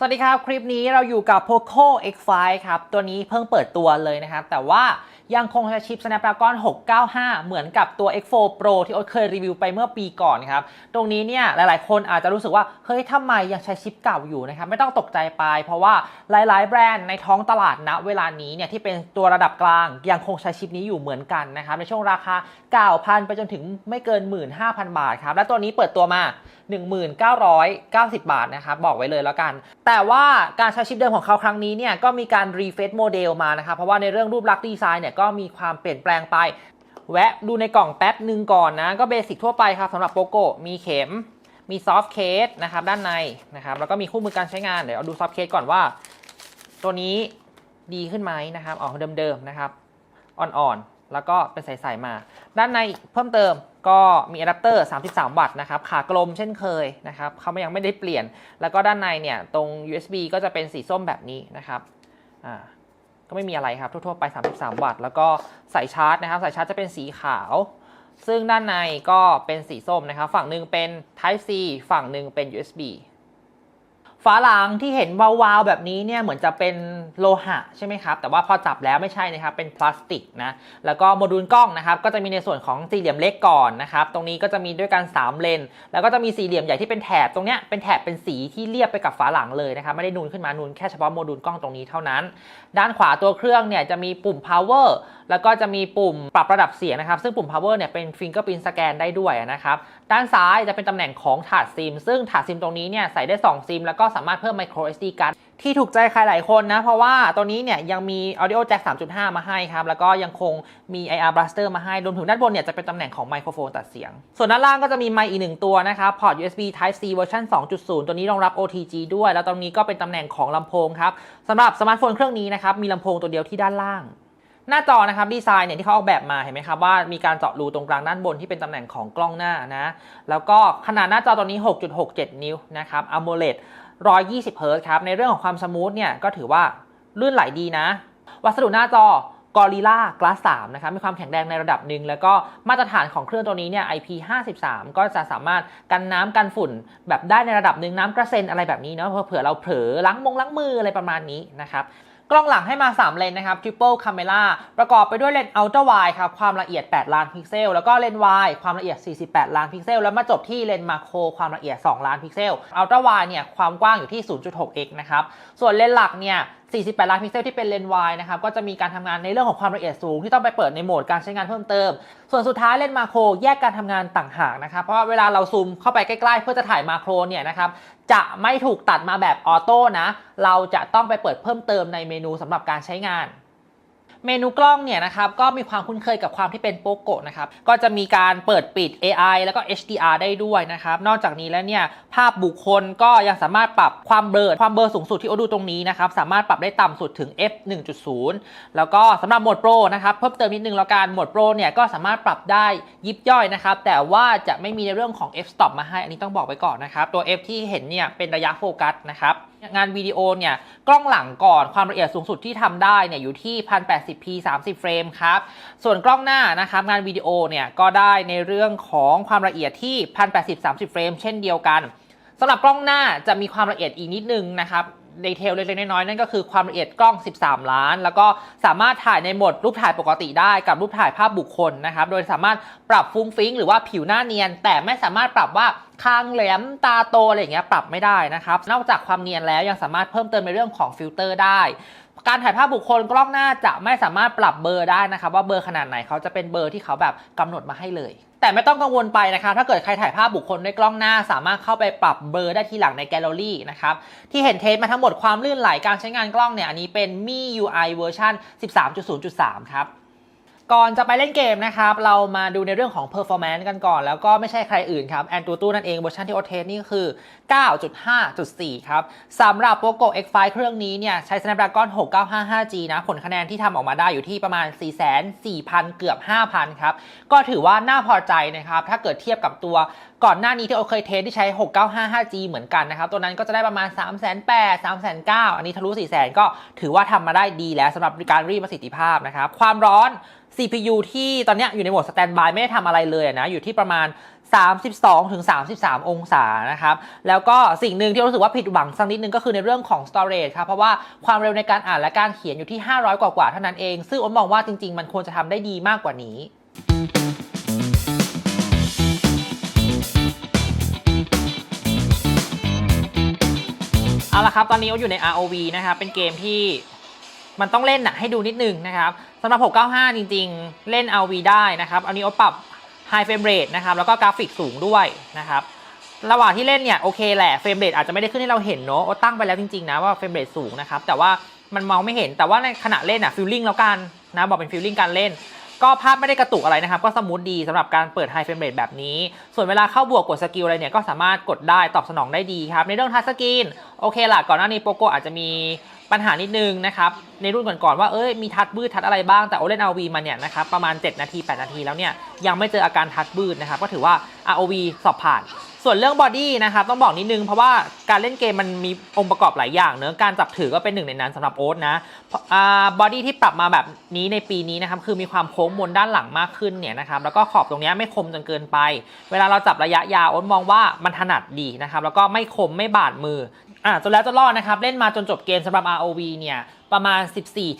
สวัสดีครับ คลิปนี้เราอยู่กับ Poco X5 ครับ ตัวนี้เพิ่งเปิดตัวเลยนะครับ แต่ว่า ยังคงใช้ชิป Snapdragon 695 เหมือนกับตัว X4 Pro ที่โอ๊ตเคยรีวิวไปเมื่อปีก่อนครับ ตรงนี้เนี่ยหลายๆ คนอาจจะรู้สึกว่า เฮ้ยทำไมยังใช้ชิปเก่าอยู่นะครับ ไม่ต้องตกใจไป เพราะว่าหลาย ๆ แบรนด์ในท้องตลาดณเวลานี้เนี่ยที่เป็นตัวระดับกลางยังคงใช้ชิปนี้อยู่เหมือนกันนะครับ ในช่วงราคา 9,000 ไปจนถึงไม่เกิน 15,000 บาทครับ และตัวนี้เปิดตัวมา 1990 บาทนะครับ บอกไว้เลยแล้วกัน แต่ว่าการใช้ชิปเดิมของเขาครั้งนี้เนี่ยก็มีการรีเฟซโมเดลมานะครับเพราะว่าในเรื่องรูปลักษณ์ดีไซน์เนี่ยก็มีความเปลี่ยนแปลงไป แวะดูในกล่องแป๊บหนึ่งก่อนนะ ก็เบสิกทั่วไปครับสำหรับโปโกมีเข็มมีซอฟต์เคสนะครับด้านในนะครับแล้วก็มีคู่มือการใช้งานเดี๋ยวเอาดูซอฟต์เคสก่อนว่า ตัวนี้ดีขึ้นไหมนะครับอ๋อเดิมๆนะครับอ่อนๆ แล้วก็เป็นใสๆมา ด้านในเพิ่มเติมก็มีอะแดปเตอร์ 33 วัตต์นะครับ ขากลมเช่นเคยนะครับเขายังไม่ได้เปลี่ยน แล้วก็ด้านในเนี่ย ตรง USB ก็จะเป็นสีส้มแบบนี้นะครับอ่า ก็ไม่มีอะไรครับทั่วๆไป 33 วัตต์ แล้วก็สายชาร์จนะครับสายชาร์จจะเป็นสีขาว ซึ่งด้านในก็เป็นสีส้มนะครับ ฝั่งหนึ่งเป็น Type C ฝั่งหนึ่งเป็น USB ฝาหลังที่เห็นวาวๆแบบนี้เนี่ยเหมือนจะเป็นโลหะใช่ไหมครับ แต่ว่าพอจับแล้วไม่ใช่นะครับ เป็นพลาสติกนะ แล้วก็โมดูลกล้องนะครับ ก็จะมีในส่วนของสี่เหลี่ยมเล็กก่อนนะครับ ตรงนี้ก็จะมีด้วยกัน 3 เลน แล้วก็จะมีสี่เหลี่ยมใหญ่ที่เป็นแถบ ตรงเนี้ยเป็นแถบเป็นสีที่เรียบไปกับฝาหลังเลยนะครับ ไม่ได้นูนขึ้นมานูนแค่เฉพาะโมดูลกล้องตรงนี้เท่านั้น ด้านขวาตัวเครื่องเนี่ยจะมีปุ่ม power แล้วก็จะมีปุ่มปรับระดับเสียงนะครับ ซึ่งปุ่ม power เนี่ยเป็น fingerprint scan ได้ด้วยนะครับ ด้านซ้ายจะเป็นตำแหน่งของถาดซิม ซึ่งถาดซิมตรงนี้เนี่ยใส่ได้ 2 ซิมแล้วก็สามารถเพิ่ม micro SD card ที่ถูกใจใครหลายคนนะ เพราะว่าตัวนี้เนี่ยยังมี audio jack 3.5 มาให้ครับ แล้วก็ยังคงมี IR blaster มาให้ รวมถึงด้านบนเนี่ยจะเป็นตำแหน่งของไมโครโฟนตัดเสียง ส่วนด้านล่างก็จะมีไมค์อีกหนึ่งตัวนะครับ พอร์ต USB Type C เวอร์ชัน2.0 ตัวนี้รองรับ OTG ด้วย แล้วตรงนี้ก็เป็นตำแหน่งของลำโพงครับสำหรับสมาร์ทโฟนเครื่องนี้นะครับมีลำโพงตัวเดียวที่ด้านล่างหน้าจอนะครับดีไซน์เนี่ยที่เขาออกแบบมาเห็นไหมครับว่ามีการเจาะรูตรงกลางด้านบนที่เป็นตำแหน่งของกล้องหน้านะ แล้วก็ขนาดหน้าจอตัวนี้ 6.67 นิ้วนะครับ AMOLED 120 Hz ครับในเรื่องของความสมูทเนี่ยก็ถือว่าลื่นไหลดีนะ วัสดุหน้าจอ Gorilla Glass 3นะครับมีความแข็งแรงในระดับหนึ่ง แล้วก็มาตรฐานของเครื่องตัวนี้เนี่ย IP53 ก็จะสามารถกันน้ำกันฝุ่น แบบได้ในระดับหนึ่งน้ำกระเซ็นอะไรแบบนี้เนาะเผื่อเราเผลอล้างมงล้างมืออะไรประมาณนี้นะครับ กล้องหลังให้มา 3 เลนนะครับ Triple Camera ประกอบไปด้วยเลนส์ Ultra Wide ครับ ความละเอียด 8 ล้านพิกเซล แล้วก็เลนส์ Wide ความละเอียด 48 ล้านพิกเซล แล้วมาจบที่เลนส์ Macro ความละเอียด 2 ล้านพิกเซล Ultra Wide เนี่ย ความกว้างอยู่ที่ 0.6x นะครับ ส่วนเลนส์หลักเนี่ย 48 ล้านพิกเซลที่เป็นเลนส์วายนะครับก็จะมีการทำงานในเรื่องของความละเอียดสูง ที่ต้องไปเปิดในโหมดการใช้งานเพิ่มเติม ส่วนสุดท้ายเลนส์มาโครแยกการทำงานต่างหากนะครับเพราะว่าเวลาเราซูมเข้าไปใกล้ๆ เพื่อจะถ่ายมาโครเนี่ยนะครับจะไม่ถูกตัดมาแบบออโต้นะเราจะต้องไปเปิดเพิ่มเติมในเมนูสำหรับการใช้งาน เมนูกล้องเนี่ยนะครับก็มีความคุ้นเคยกับความที่เป็นโปโกะนะครับก็จะมีการเปิดปิด AI แล้วก็ HDR ได้ด้วยนะครับนอกจากนี้แล้วเนี่ยภาพบุคคลก็ยังสามารถปรับความเบลอความเบลอสูงสุดที่โอดูตรงนี้นะครับสามารถปรับได้ต่ำสุดถึง f 1.0 แล้วก็สำหรับโหมดโปรนะครับเพิ่มเติมนิดนึงแล้วกันโหมดโปรเนี่ยก็สามารถปรับได้ยิบย่อยนะครับแต่ว่าจะไม่มีในเรื่องของ f stop มาให้อันนี้ต้องบอกไว้ก่อนนะครับตัว f ที่เห็นเนี่ยเป็นระยะโฟกัสนะครับงานวิดีโอเนี่ยกล้องหลังก่อนความละเอียดสูงสุดที่ทำได้เนี่ยอยู่ที่ 1080p 30 เฟรมครับส่วนกล้องหน้านะครับงานวิดีโอเนี่ยก็ได้ในเรื่องของความละเอียดที่ 1080 30 เฟรมเช่นเดียวกันสำหรับกล้องหน้าจะมีความละเอียดอีกนิดนึงนะครับ ดีเทลเล็กๆน้อยๆนั่นก็คือความละเอียดกล้อง 13 ล้าน แล้วก็สามารถถ่ายในโหมดรูปถ่ายปกติได้กับรูปถ่ายภาพบุคคลนะครับ โดยสามารถปรับฟุ้งฟิ้งหรือว่าผิวหน้าเนียน แต่ไม่สามารถปรับว่าคางแหลมตาโตอะไรอย่างเงี้ยปรับไม่ได้นะครับ นอกจากความเนียนแล้วยังสามารถเพิ่มเติมในเรื่องของฟิลเตอร์ได้ การถ่ายภาพบุคคลกล้องหน้าจะไม่สามารถปรับเบอร์ได้นะครับว่าเบอร์ขนาดไหนเขาจะเป็นเบอร์ที่เขาแบบกำหนดมาให้เลยแต่ไม่ต้องกังวลไปนะครับ ถ้าเกิดใครถ่ายภาพบุคคลด้วยกล้องหน้า สามารถเข้าไปปรับเบอร์ได้ทีหลังในแกลเลอรี่นะครับ ที่เห็นเทสมาทั้งหมดความลื่นไหลการใช้งานกล้องเนี่ย อันนี้เป็น Mi UI เวอร์ชัน13.0.3 ครับ ก่อนจะไปเล่นเกมนะครับ เรามาดูในเรื่องของ performance กันก่อน แล้วก็ไม่ใช่ใครอื่นครับแอนตูตูนั่นเองเวอร์ชันที่โอเทสนี่คือ 9.5.4 ครับสำหรับ Poco X5 เครื่องนี้เนี่ยใช้ Snapdragon 6955G นะผลคะแนนที่ทำออกมาได้อยู่ที่ประมาณ 44,000 เกือบ 5,000 ครับ ก็ถือว่าน่าพอใจนะครับ ถ้าเกิดเทียบกับตัวก่อนหน้านี้ที่โอเคยเทสที่ใช้ 6955G เหมือนกันนะครับ ตัวนั้นก็จะได้ประมาณ 3 8 0 0 0 3,900อันนี้ทะลุ4 0 0 0 0ก็ถือว่าทำมาได้ดีแล้วสำหรับการรีดประสิทธิภาพนะครับ ความร้อน CPU ที่ตอนนี้อยู่ในโหมดสแตนบายไม่ได้ทำอะไรเลยนะ อยู่ที่ประมาณ 32ถึง33 องศานะครับ แล้วก็สิ่งหนึ่งที่รู้สึกว่าผิดหวังสักนิดนึงก็คือในเรื่องของ storage ครับ เพราะว่าความเร็วในการอ่านและการเขียนอยู่ที่ 500 กว่าๆเท่านั้นเอง ซึ่งอ้นมองว่าจริง ๆ มันควรจะทำได้ดีมากกว่านี้ ละครับ ตอนนี้ออยู่ใน ROV นะครับ เป็นเกมที่มันต้องเล่นนะให้ดูนิดนึงนะครับสำหรับ 695 จริงๆ เล่น ROV ได้นะครับ อันนี้อ้นปรับ High Frame Rate นะครับ แล้วก็กราฟิกสูงด้วยนะครับ ระหว่างที่เล่นเนี่ยโอเคแหละ เฟรมเรทอาจจะไม่ได้ขึ้นให้เราเห็นเนอะตั้งไปแล้วจริงๆนะว่าเฟรมเรทสูงนะครับ แต่ว่ามันมองไม่เห็น แต่ว่าในขณะเล่นอะฟิลลิ่งแล้วกันนะ บอกเป็นฟิลลิ่งการเล่น ก็ภาพไม่ได้กระตุกอะไรนะครับ ก็สมูทดีสำหรับการเปิดไฮเฟรมเรทแบบนี้ ส่วนเวลาเข้าบวกกดสกิลอะไรเนี่ยก็สามารถกดได้ตอบสนองได้ดีครับ ในเรื่องทัชสกรีนโอเคล่ะก่อนหน้านี้โปโกอาจจะมีปัญหานิดนึงนะครับ ในรุ่นก่อนๆว่าเอ้ยมีทัชบืดทัชอะไรบ้างแต่โอเล่นอาวีมาเนี่ยนะครับประมาณ 7 นาที 8 นาทีแล้วเนี่ยยังไม่เจออาการทัชบืดนะครับก็ถือว่า ROV สอบผ่าน ส่วนเรื่องบอดี้นะครับต้องบอกนิดนึงเพราะว่าการเล่นเกมมันมีองค์ประกอบหลายอย่างเนอะการจับถือก็เป็นหนึ่งในนั้นสำหรับโอ๊ตนะบอดี้ที่ปรับมาแบบนี้ในปีนี้นะครับคือมีความโค้งมนด้านหลังมากขึ้นเนี่ยนะครับแล้วก็ขอบตรงนี้ไม่คมจนเกินไป เวลาเราจับระยะยาวโอ๊ตมองว่ามันถนัดดีนะครับแล้วก็ไม่คมไม่บาดมืออะจนแล้วจนรอดนะครับเล่นมาจนจบเกมสำหรับ ROV เนี่ยประมาณ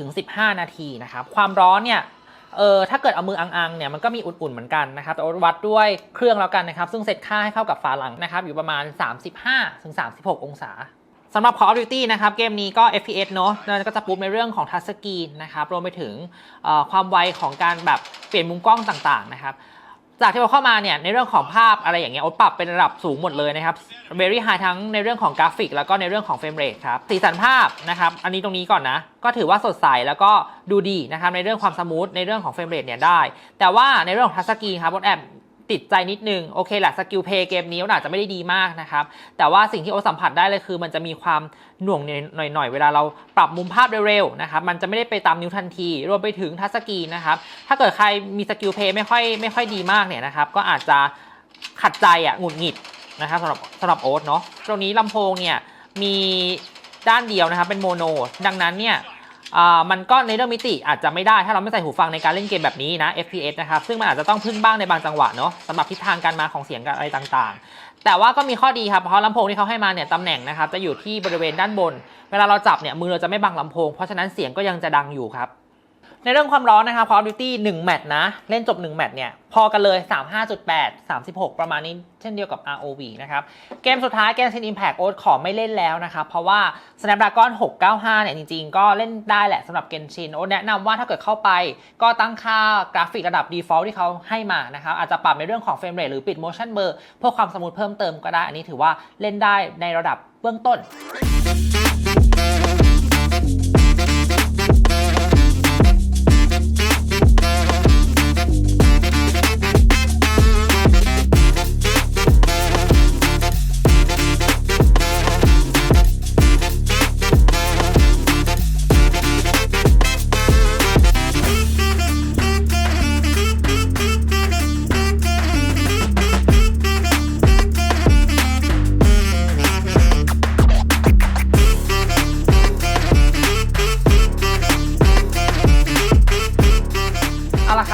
14-15 นาทีนะครับความร้อนเนี่ย เออถ้าเกิดเอามืออังๆเนี่ยมันก็มีอุ่นๆเหมือนกันนะครับแต่วัดด้วยเครื่องแล้วกันนะครับซึ่งเซตค่าให้เข้ากับฝาหลังนะครับอยู่ประมาณ 35-36 องศาสำหรับ Call of Duty นะครับเกมนี้ก็ FPS เนอะแล้วก็จะปุ๊บในเรื่องของทัชสกรีนนะครับรวมไปถึงความไวของการแบบเปลี่ยนมุมกล้องต่างๆนะครับ จากที่เราเข้ามาเนี่ยในเรื่องของภาพอะไรอย่างเงี้ยโอ๊ตปรับเป็นระดับสูงหมดเลยนะครับ very high ทั้งในเรื่องของกราฟิก แล้วก็ในเรื่องของเฟรมเรทครับสีสันภาพนะครับอันนี้ตรงนี้ก่อนนะ ก็ถือว่าสดใสแล้วก็ดูดีนะครับในเรื่องความสมูทในเรื่องของเฟรมเรทเนี่ยได้ แต่ว่าในเรื่องของทัชสกรีนครับโอ๊ตแอบ ติดใจนิดนึง โอเคแหละสกิลเพย์เกมนี้อาจจะไม่ได้ดีมากนะครับ แต่ว่าสิ่งที่โอสัมผัสได้เลยคือมันจะมีความหน่วงหน่อยๆ เวลาเราปรับมุมภาพเร็วๆนะครับมันจะไม่ได้ไปตามนิ้วทันที รวมไปถึงทัชสกรีนะครับถ้าเกิดใครมีสกิลเพย์ไม่ค่อยไม่ค่อยดีมากเนี่ยนะครับก็อาจจะขัดใจอะหงุดหงิดนะครับสำหรับสำหรับโอ๊ตเนาะตรงนี้ลำโพงเนี่ยมีด้านเดียวนะครับเป็นโมโน ดังนั้นเนี่ย มันก็ในเรื่องมิติอาจจะไม่ได้ถ้าเราไม่ใส่หูฟังในการเล่นเกมแบบนี้นะ FPS นะครับซึ่งมันอาจจะต้องพึ่งบ้างในบางจังหวะเนาะสำหรับทิศทางการมาของเสียงอะไรต่างๆ แต่ว่าก็มีข้อดีครับเพราะลำโพงที่เขาให้มาเนี่ยตำแหน่งนะครับจะอยู่ที่บริเวณด้านบน เวลาเราจับเนี่ยมือเราจะไม่บังลำโพงเพราะฉะนั้นเสียงก็ยังจะดังอยู่ครับ ในเรื่องความร้อนนะครับ Call of Duty 1แมตช์นะ เล่นจบ 1 แมตช์เนี่ย พอกันเลย 35.8 36 ประมาณนี้ เช่นเดียวกับ ROV นะครับ เกมสุดท้าย Genshin Impact โอ๊ตขอไม่เล่นแล้วนะครับ เพราะว่า Snapdragon 695 เนี่ย จริงๆ ก็เล่นได้แหละสำหรับ Genshin โอ๊ตแนะนำว่าถ้าเกิดเข้าไป ก็ตั้งค่ากราฟิกระดับ default ที่เขาให้มานะครับ อาจจะปรับในเรื่องของ frame rate หรือปิด motion blur เพื่อความสมูทเพิ่มเติมก็ได้ อันนี้ถือว่าเล่นได้ในระดับเบื้องต้น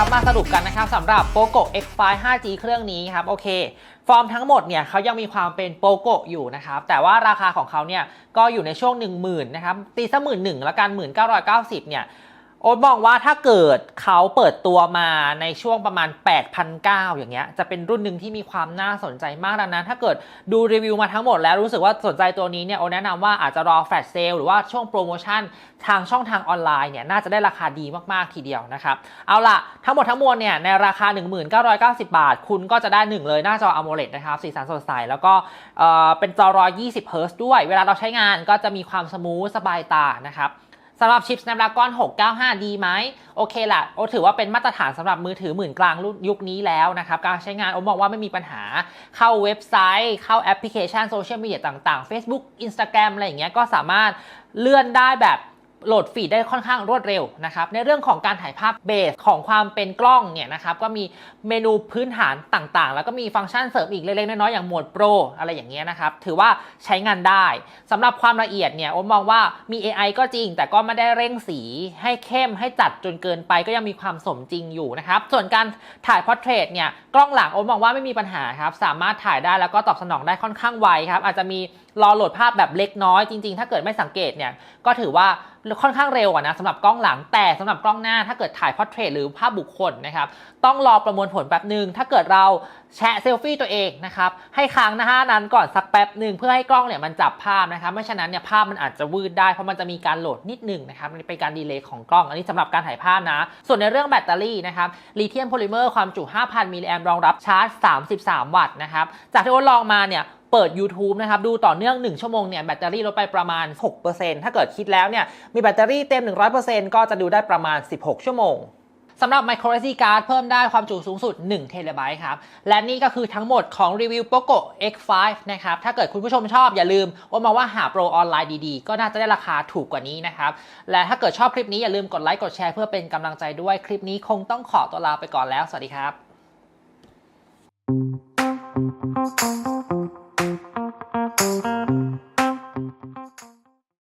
เอาละครับมาสรุปกันนะครับสำหรับ POCO X5 5G เครื่องนี้ครับโอเค ฟอร์มทั้งหมดเนี่ยเขายังมีความเป็นโปโกอยู่นะครับ แต่ว่าราคาของเขาเนี่ยก็อยู่ในช่วง 1 0,000 นะครับ ตีซะหมื่นหนึ่งแล้วกัน 1990 เนี่ย โอ๊ตมองว่าถ้าเกิดเขาเปิดตัวมาในช่วงประมาณ8,900อย่างเงี้ย จะเป็นรุ่นหนึ่งที่มีความน่าสนใจมากดังนั้น ถ้าเกิดดูรีวิวมาทั้งหมดแล้วรู้สึกว่าสนใจตัวนี้เนี่ย โอ๊ตแนะนำว่าอาจจะรอแฟลชเซลหรือว่าช่วงโปรโมชั่นทางช่องทางออนไลน์เนี่ย น่าจะได้ราคาดีมาก ๆ ทีเดียวนะครับ เอาล่ะ ทั้งหมดทั้งมวลเนี่ย ในราคา 1990 บาท คุณก็จะได้หนึ่งเลยหน้าจอ AMOLED นะครับ สีสันสดใส แล้วก็เอ่อเป็นจอ120เฮิร์ตซ์ด้วย เวลาเราใช้งานก็จะมีความสมูทสบายตานะครับ สำหรับชิป Snapdragon 695 ดีไหมโอเคละโอถือว่าเป็นมาตรฐานสำหรับมือถือหมื่นกลางรุ่นยุคนี้แล้วนะครับ การใช้งานโอมองว่าไม่มีปัญหาเข้าเว็บไซต์ เข้าแอปพลิเคชันโซเชียลมีเดียต่างๆ Facebook Instagram อะไรอย่างเงี้ยก็สามารถเลื่อนได้แบบ โหลดฟีดได้ค่อนข้างรวดเร็วนะครับ ในเรื่องของการถ่ายภาพเบสของความเป็นกล้องเนี่ยนะครับก็มีเมนูพื้นฐานต่างๆ แล้วก็มีฟังก์ชันเสริมอีกเล็กๆน้อยๆอย่างโหมดโปรอะไรอย่างเงี้ยนะครับ ถือว่าใช้งานได้สำหรับความละเอียดเนี่ยโอมมองว่ามี AI ก็จริง แต่ก็ไม่ได้เร่งสีให้เข้มให้จัดจนเกินไปก็ยังมีความสมจริงอยู่นะครับ ส่วนการถ่ายพอร์เทรตเนี่ยกล้องหลังโอมมองว่าไม่มีปัญหาครับสามารถถ่ายได้แล้วก็ตอบสนองได้ค่อนข้างไวครับอาจจะมีรอโหลดภาพแบบเล็กน้อยจริง ๆ ถ้าเกิดไม่สังเกตเนี่ยก็ถือว่าค่อนข้างเร็วอะนะสำหรับกล้องหลังแต่สำหรับกล้องหน้าถ้าเกิดถ่ายพอร์เทรตหรือภาพบุคคลนะครับต้องรอประมวลผลแป๊บหนึ่งถ้าเกิดเราแชะเซลฟี่ตัวเองนะครับให้ค้างหน้านั้นก่อนสักแป๊บหนึ่งเพื่อให้กล้องเนี่ยมันจับภาพนะครับไม่ฉะนั้นเนี่ยภาพมันอาจจะวืดได้เพราะมันจะมีการโหลดนิดหนึ่งนะครับมันเป็นการดีเลย์ของกล้อง อันนี้สำหรับการถ่ายภาพนะ ส่วนในเรื่องแบตเตอรี่นะครับลิเธียมโพลิเมอร์ความจุ 5,000 มิลลิแอมรองรับชาร์จ 33 วัตต์นะครับจากที่โอ๊ตลองมาเนี่ย เปิด YouTube นะครับ ดูต่อเนื่อง 1 ชั่วโมงเนี่ยแบตเตอรี่ลดไปประมาณ 6%ถ้าเกิดคิดแล้วเนี่ยมีแบตเตอรี่เต็ม 100%ก็จะดูได้ประมาณ 16 ชั่วโมงสำหรับ micro SD card เพิ่มได้ความจุสูงสุด1เทราไบต์ครับ และนี่ก็คือทั้งหมดของรีวิว POCO X5 นะครับ ถ้าเกิดคุณผู้ชมชอบอย่าลืมว่ามาว่าหาโปรออนไลน์ดีๆ ก็น่าจะได้ราคาถูกกว่านี้นะครับ และถ้าเกิดชอบคลิปนี้อย่าลืมกดไลค์กดแชร์เพื่อเป็นกำลังใจด้วยคลิปนี้คงต้องขอตัวลาไปก่อนแล้ว สวัสดีครับ うん。